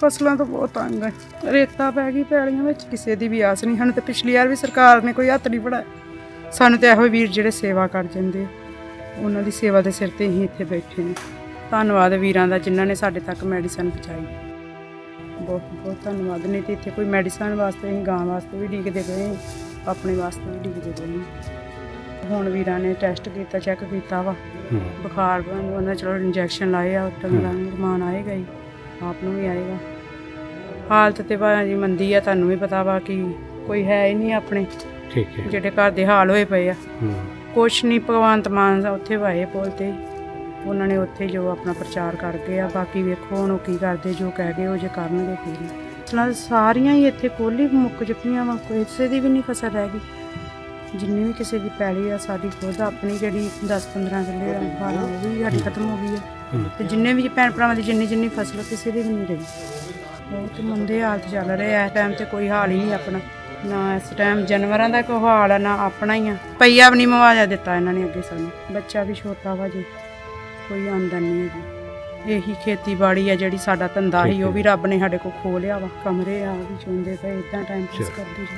ਫਸਲਾਂ ਤੋਂ ਬਹੁਤ ਤੰਗ ਹੈ। ਰੇਤਾ ਪੈ ਗਈ ਪੈਲੀਆਂ ਵਿੱਚ ਕਿਸੇ ਦੀ ਵੀ ਆਸ ਨਹੀਂ। ਹਨ ਤੇ ਪਿਛਲੀ ਵਾਰ ਵੀ ਸਰਕਾਰ ਨੇ ਕੋਈ ਹੱਥ ਨਹੀਂ ਫੜਾਇਆ। ਸਾਨੂੰ ਤੇ ਇਹੋ ਵੀਰ ਜਿਹੜੇ ਸੇਵਾ ਕਰ ਜਾਂਦੇ ਉਹਨਾਂ ਦੀ ਸੇਵਾ ਦੇ ਸਿਰ ਤੇ ਹੀ ਇੱਥੇ ਬੈਠੇ ਨੇ ਧੰਨਵਾਦ ਵੀਰਾਂ ਦਾ ਜਿਨ੍ਹਾਂ ਨੇ ਸਾਡੇ ਤੱਕ ਮੈਡੀਸਨ ਪਹੁੰਚਾਈ। ਬਹੁਤ ਬਹੁਤ ਧੰਨਵਾਦ। ਨਹੀਂ ਤੇ ਇੱਥੇ ਕੋਈ ਮੈਡੀਸਨ ਵਾਸਤੇ ਅਸੀਂ ਗਾਂ ਵਾਸਤੇ ਵੀ ਡੀਕਦੇ ਪਏ ਹਾਂ, ਆਪਣੇ ਵਾਸਤੇ ਵੀ ਡੀਕਦੇ ਪਏ। ਹੁਣ ਵੀਰਾਂ ਨੇ ਟੈਸਟ ਕੀਤਾ ਚੈੱਕ ਕੀਤਾ ਵਾ। ਬੁਖਾਰ ਉਹਨਾਂ ਚਲੋ ਇੰਜੈਕਸ਼ਨ ਲਾਏ ਆ ਟੰਗਰਾਂ ਨੂੰ ਰਮਾਨ ਆਏਗਾ ਹੀ। ਆਪ ਨੂੰ ਵੀ ਆਏਗਾ। ਹਾਲਤ ਤੇ ਭਾਜੀ ਮੰਦੀ ਆ ਤੁਹਾਨੂੰ ਵੀ ਪਤਾ ਵਾ ਕਿ ਕੋਈ ਹੈ ਹੀ ਨਹੀਂ ਆਪਣੇ ਠੀਕ ਹੈ। ਜਿਹੜੇ ਘਰ ਦੇ ਹਾਲ ਹੋਏ ਪਏ ਆ। ਹੂੰ। ਕੁਛ ਨਹੀਂ ਭਗਵੰਤ ਮਾਨ ਸਾਹਿਬ ਉੱਥੇ ਵਾਏ ਪੁੱਲ ਤੇ। ਉਹਨਾਂ ਨੇ ਉੱਥੇ ਜੋ ਆਪਣਾ ਪ੍ਰਚਾਰ ਕਰ ਗਏ ਆ ਬਾਕੀ ਵੇਖੋ ਹੁਣ ਉਹ ਕੀ ਕਰਦੇ ਜੋ ਕਹਿ ਗਏ ਉਹ ਜੇ ਕਰਨਗੇ ਫਿਰ ਫਸਲਾਂ ਸਾਰੀਆਂ ਹੀ ਇੱਥੇ ਕੋਲੀ ਮੁੱਕ ਚੁੱਕੀਆਂ ਵਾ ਕਿਸੇ ਦੀ ਵੀ ਨਹੀਂ ਫਸਲ ਰਹਿ ਗਈ। ਜਿੰਨੀ ਵੀ ਕਿਸੇ ਦੀ ਪੈਲੀ ਆ ਸਾਡੀ ਖੁਦ ਆਪਣੀ ਜਿਹੜੀ 10-15 ਕਿੱਲੇ ਆ ਫਾਰਮ ਉਹ ਵੀ ਸਾਡੀ ਖਤਮ ਹੋ ਗਈ ਆ। ਹੂੰ। ਤੇ ਜਿੰਨੇ ਵੀ ਭੈਣ ਭਰਾਵਾਂ ਦੀ ਜਿੰਨੀ ਜਿੰਨੀ ਫਸਲ ਕਿਸੇ ਦੀ ਵੀ ਨਹੀਂ ਰਹੀ। ਬਹੁਤ ਮੰਦੇ ਹਾਲਤ ਚੱਲ ਰਹੇ ਆ ਇਸ ਟਾਈਮ ਤੇ ਕੋਈ ਹਾਲ ਹੀ ਨਹੀਂ ਆਪਣਾ। ਨਾ ਇਸ ਟਾਈਮ ਜਾਨਵਰਾਂ ਦਾ ਕੋਈ ਹਾਲ ਆ ਨਾ ਆਪਣਾ ਹੀ ਆ। ਪਈਆ ਵੀ ਨਹੀਂ ਮੁਆਵਜ਼ਾ ਦਿੱਤਾ ਇਹਨਾਂ ਨੇ ਅੱਗੇ ਸਾਨੂੰ। ਬੱਚਾ ਵੀ ਛੋਟਾ ਵਾ ਜੀ ਕੋਈ ਆਮਦਨ ਨਹੀਂ ਹੈਗੀ। ਇਹੀ ਖੇਤੀਬਾੜੀ ਆ ਜਿਹੜੀ ਸਾਡਾ ਧੰਦਾ ਸੀ ਉਹ ਵੀ ਰੱਬ ਨੇ ਸਾਡੇ ਕੋਲ ਖੋਹ ਲਿਆ ਵਾ। ਕਮਰੇ ਆ ਵੀ ਚੁੰਦੇ ਪਏ ਇਦਾਂ ਟਾਈਮ ਪਾਸ। ਕਰਦੇ ਜੀ